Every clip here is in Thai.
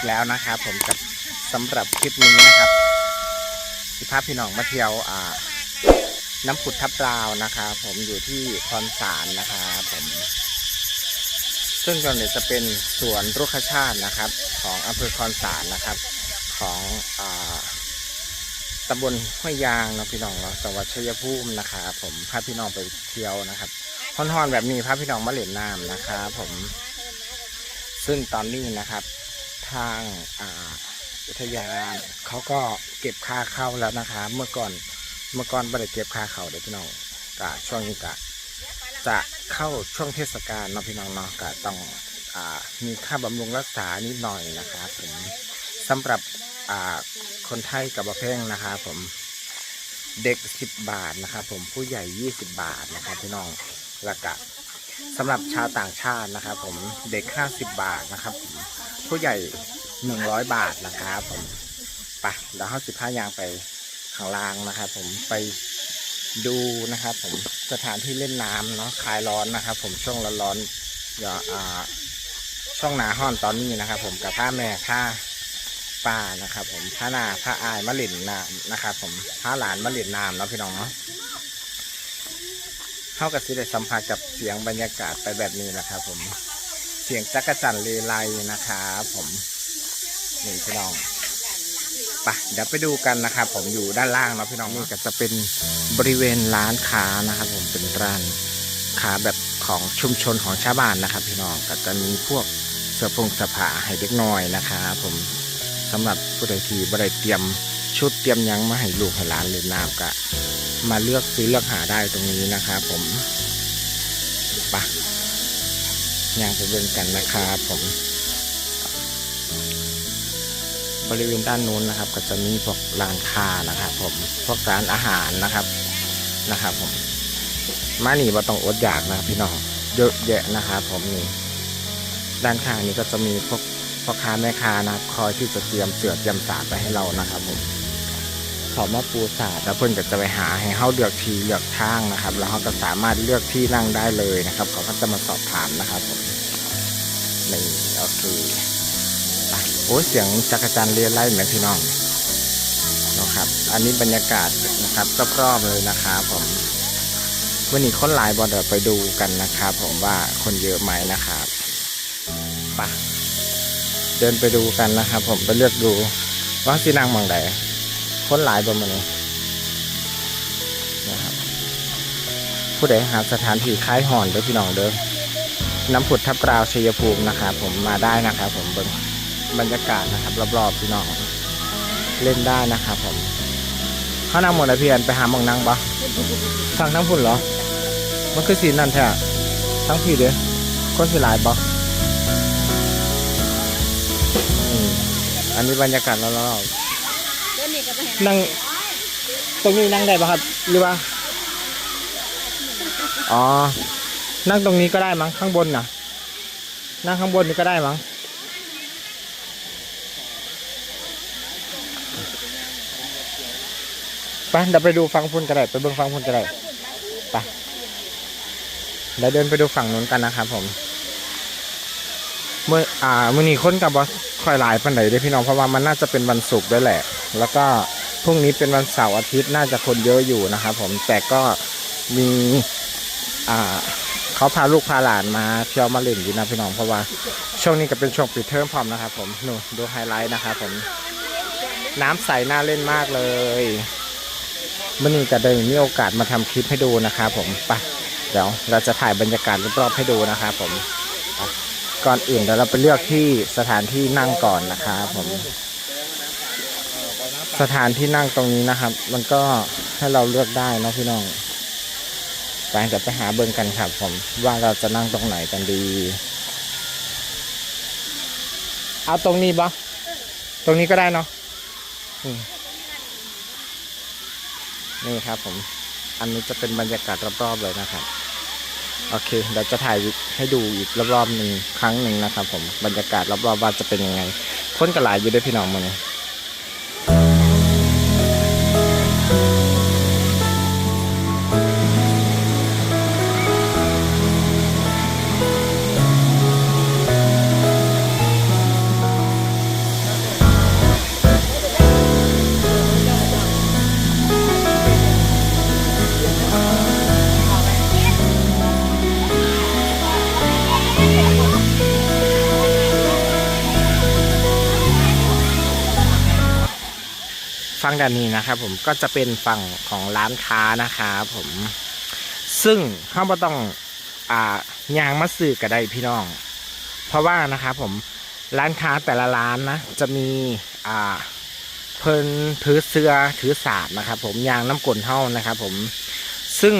กันอีกแล้วนะครับ ผมกับสำหรับคลิปนี้นะครับสิภาพพี่น้องมาเที่ยวอ่าน้ำผุดทับราวนะครับผมอยู่ที่คอนสารนะครับผม ซึ่งตรงนี้จะเป็นสวนรุกขชาตินะครับ ของอำเภอคอนสารนะครับ ของอาตำบลห้วยยางเนาะพี่น้องเนาะจังหวัดชัยภูมินะครับผมพาพี่น้องไปเที่ยวนะครับฮ้อนๆแบบนี้พาพี่น้องมาเล่นน้ำนะครับผมซึ่งตอนนี้นะครับ ทางอุทยานเขาก็เก็บค่าเข้าแล้วนะครับเมื่อก่อนเมื่อก่อนไม่ได้เก็บค่าเข้าเดี๋ยวพี่น้องกะช่วงนี้กะจะเข้าช่วงเทศกาลเนาะพี่น้องเนาะกะต้องอมีค่าบำรุงรักษานิดหน่อยนะครับผมสำหรับคนไทยกับประเพ่งนะครับผมเด็ก 10 บาทนะครับผมผู้ใหญ่ 20 บาทนะครับพี่น้องล้วก็สำหรับชาวต่างชาตินะครับผมเด็ก 50 บาทนะครับผม ผู้ใหญ่100บาทนะครับผมไปเดี๋ยวเขาสิบห้ายางไปข้างล่างนะครับ ผมไปดูนะครับ ผมสถานที่เล่นน้ำเนาะคลายร้อนนะครับ ผมช่วงร้อนๆอย่าอ่าช่วงหนาห้อนตอนนี้นะครับ ผมกับผ้าแม่ผ้าป้านะครับ ผมผ้านาผ้าอายมะหลินน้ำนะครับ ผมผ้าหลานมะหลินน้ำเนาะพี่น้องเนาะเข้ากับสิได้สัมผัสกับเสียงบรรยากาศไปแบบนี้นะครับ ผม สียงจักรจันเลไลนะครับผมนี่พี่น้องไปเดี๋ยวไปดูกันนะครับผมอยู่ด้านล่างเนาะพี่น้องนี่ก็จะเป็นบริเวณร้านค้านะครับ ผมเป็นร้านค้าแบบของชุมชนของชาวบ้านนะครับ พี่น้องก็จะมีพวกเสื้อผงสื้อผ้าให้เด็กน้อยนะครับผมสำหรับผู้ใดที่บ่ได้เตรียมชุดเตรียมยังมาให้ลูกให้หลานเล่นน้ำก็มาเลือกซื้อเลือกหาได้ตรงนี้นะครับผมไป ย่างไปเบิ่งกันนะครับผม บริเวณด้านนู้นนะครับ ก็จะมีพวกร้านค้านะครับผมพวกร้านอาหารนะครับนะครับ ผมมาหนี่บ่ต้องอดอยากนะพี่น้องเยอะแยะนะครับผมนี่ด้านข้างนี้ก็จะมีพวกพ่อค้าแม่ค้านะครับ คอยที่จะเตรียมเสือเตรียมสาไปให้เรานะครับผม เขามาปูสาดแล้วเพื่อนก็จะไปหาให้เขาเลือกทีเลือกทางนะครับ แล้วเขาก็สามารถเลือกที่นั่งได้เลยนะครับ เขาก็จะมาสอบถามนะครับผมนี่โอเคโอ้เสียงจักรจันเรียไล่เหมือนพี่น้องนะครับ อันนี้บรรยากาศนะครับรอบๆเลยนะครับผมวันนี้คนหลายบอลเดี๋ยวไปดูกันนะครับผมว่าคนเยอะไหมนะครับไปะเดินไปดูกันนะครับผมไปเลือกดูว่าสีนางมองไหน คนหลายบนมันนี้นะครับผู้ใดหาสถานที่คล้ายหอนเด้อพี่น้องเด้อน้ำผุดทับกราวชัยภูมินะครับผมมาได้นะครับผมเบิ่งบรรยากาศนะครับรอบๆพี่น้องเล่นได้นะครับผมเขานั่งหมดเลยพี่แอนไปหามองนั่งปะทางทั้งพุ่นเหรอ มันคือสีนั่นแท้ทั้งพี่เด้อก้นสีลายปะอันนี้บรรยากาศรอบเดิ นี่ก็ไปให้นั่งตรงนี้นั่งได้ปะครับ หรือว่า อ๋อ นั่งตรงนี้ก็ได้มั้งข้างบนน่ะ นั่งข้างบนนี่ก็ได้มั้ง ไปเดี๋ยวไปดูฟังพุ่นก็ได้ไปเบิ่งฟังพุ่นก็ได้ไปเดี๋ยวเดินไปดูฝั่งนู้นกันนะครับผม เมื่ออ่ามื่อนี้คนกับบอสคอยหลายปันไหนได้พี่น้องเพราะว่ามันน่าจะเป็นวันศุกร์ด้วยแหละ แล้วก็พรุ่งนี้เป็นวันเสาร์อาทิตย์น่าจะคนเยอะอยู่นะครับผมแต่ก็มีอ่าเขาพาลูกพาหลานมาเที่ยวมาเล่นอยู่นะพี่น้องเพราะว่าช่วงนี้ก็เป็นช่วงปิดเทอมพร้อมนะครับผมนูดูไฮไลท์นะครับผมน้ำใสน่าเล่นมากเลยมื่อนี้ก็ได้มีโอกาสมาทำคลิปให้ดูนะครับผมไปเดี๋ยวเราจะถ่ายบรรยากาศรอบๆให้ดูนะครับผมก่อนอื่นเดี๋ยวเราไปเลือกที่สถานที่นั่งก่อนนะครับผม สถานที่นั่งตรงนี้นะครับ มันก็ให้เราเลือกได้นะพี่น้องไปเดี๋ยวไปหาเบิ้งกันครับผม ว่าเราจะนั่งตรงไหนกันดี เอาตรงนี้ปะตรงนี้ก็ได้เนาะนี่ครับผม อันนี้จะเป็นบรรยากาศรอบๆเลยนะครับ โอเคเดี๋ยวจะถ่ายให้ดูอีกรอบๆหนึ่งครั้งหนึ่งนะครับ ผม บรรยากาศรอบๆว่าจะเป็นยังไง คนกระหลายอยู่ด้วยพี่น้องมาเนี่ย ฝั่งด้านนี้นะครับผมก็จะเป็นฝั่งของร้านค้านะครับผมซึ่งเขาไม่ต้องอ่ายางมาซื้อก็ได้พี่น้อง เพราะว่านะครับผมร้านค้าแต่ละร้านนะจะมีอ่าเพิ่นถือเสือถือศาสตร์นะครับ ผมยางน้ำกลนเท่านะครับ ผมซึ่ง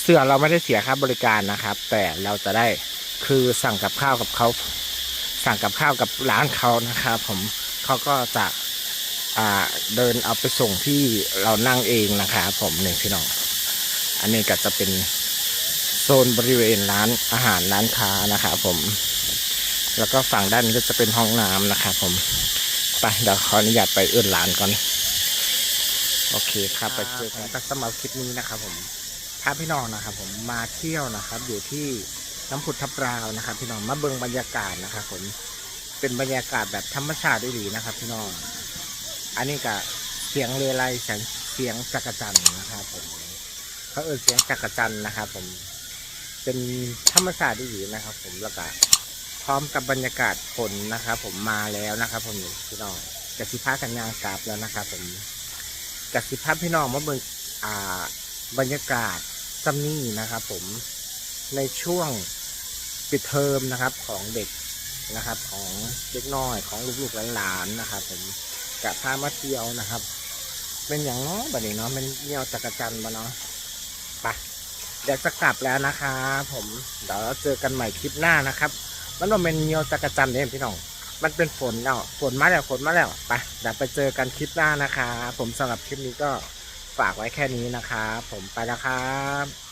เสือเราไม่ได้เสียค่าบริการนะครับ แต่เราจะได้คือสั่งกับข้าวกับเขาสั่งกับข้าวกับร้านเขานะครับ ผมเขาก็จะ เดินเอาไปส่งที่เรานั่งเองนะครับผมเนี่พี่น้อง อันนี้ก็จะเป็นโซนบริเวณร้านอาหารร้านค้านะครับผม แล้วก็ฝั่งด้านนี้ก็จะเป็นห้องน้ำนะครับผม ไปเดี๋ยวขออนุญาตไปเอื้อนร้านก่อน โอเคครับไปเจอกันตักสำหรับคลิปนี้นะครับผมพาพี่น้องนะครับผมมาเที่ยวนะครับ อยู่ที่น้ำผุดทับราวนะครับ พี่น้องมาเบิ่งบรรยากาศนะครับผมเป็นบรรยากาศแบบธรรมชาติดีนะครับ พี่น้อง อันนี้ก็เสียงเรไรเสียงเสียงจักรจันนะครับผมเขาเอ่ยเสียงจักรจันนะครับผมเป็นธรรมชาติดีนะครับ ผมแล้วก็พร้อมกับบรรยากาศฝนนะครับ ผมมาแล้วนะครับ ผมพี่น้องกสิพากันยางกลับแล้วนะครับผมกสิพาพี่น้องมาเบิ่งอ่าบรรยากาศซัมนี่นะครับ ผมในช่วงปิดเทอมนะครับของเด็กนะครับ ของเด็กน้อยของลูกๆหลานๆนะครับ ผม กะพามาเที่ยวนะครับ เป็นอย่างเน้อบัดนี้เนาะเป็นเที่ยวจักรจันทร์มาเนาะไปเดี๋ยวจะกลับแล้วนะคะ ผมเดี๋ยวเจอกันใหม่คลิปหน้านะครับ มันว่าเป็นเงียวจักรจันทร์เนี่ยพี่น้องมันเป็นฝนแล้วฝนมาแล้วฝนมาแล้วไปเดี๋ยวไปเจอกันคลิปหน้านะคะ ผมสำหรับคลิปนี้ก็ฝากไว้แค่นี้นะคะผมไปแล้วครับ